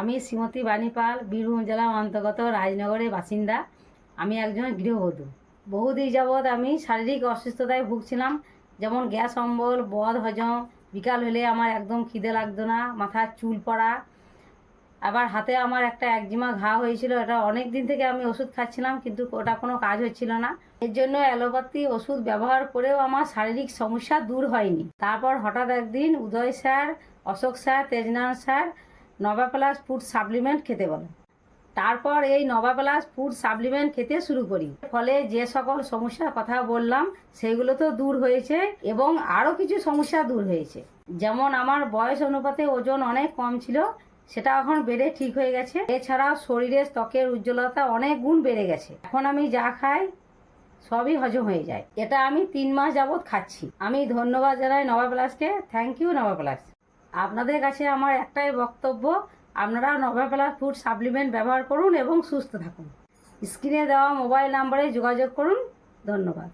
আমি শ্রীমতী বাণী পাল বীরভূম জেলার অন্তর্গত রাজনগরের বাসিন্দা। আমি একজন গৃহবধূ। বহুদিন যাবৎ আমি শারীরিক অসুস্থতায় ভুগছিলাম। যেমন গ্যাস, অম্বল, বদ, হজম। বিকাল হলে আমার একদম খিদে লাগতো না, মাথার চুল পড়া। আবার হাতে আমার একটা একজিমা ঘা হয়েছিল, এটা অনেক দিন থেকে আমি ওষুধ খাচ্ছিলাম, কিন্তু ওটা কোনো কাজ হচ্ছিল না। এর জন্য অ্যালোপ্যাথি ওষুধ ব্যবহার করেও আমার শারীরিক সমস্যা দূর হয়নি। তারপর হঠাৎ একদিন Uday sir, Ashok sir তেজনান sir Nova plus food supplement খেতে বলে। তারপর এই নবা প্লাস ফুড সাপ্লিমেন্ট খেতে শুরু করি। ফলে যে সকল সমস্যার কথা বললাম, সেগুলো তো দূর হয়েছে এবং আরও কিছু সমস্যা দূর হয়েছে। যেমন আমার বয়স অনুপাতে ওজন অনেক কম ছিল, সেটা এখন বেড়ে ঠিক হয়ে গেছে। এছাড়াও শরীরের ত্বকের উজ্জ্বলতা অনেক গুণ বেড়ে গেছে। এখন আমি যা খাই, সবই হজম হয়ে যায়। এটা আমি তিন মাস যাবৎ খাচ্ছি। আমি ধন্যবাদ জানাই Nova প্লাসকে। Thank you Nova plus. আপনাদের কাছে আমার একটাই বক্তব্য, আপনারা নভা প্লাস ফুড সাপ্লিমেন্ট ব্যবহার করুন এবং সুস্থ থাকুন। স্ক্রিনে দেওয়া মোবাইল নাম্বারে যোগাযোগ করুন। ধন্যবাদ।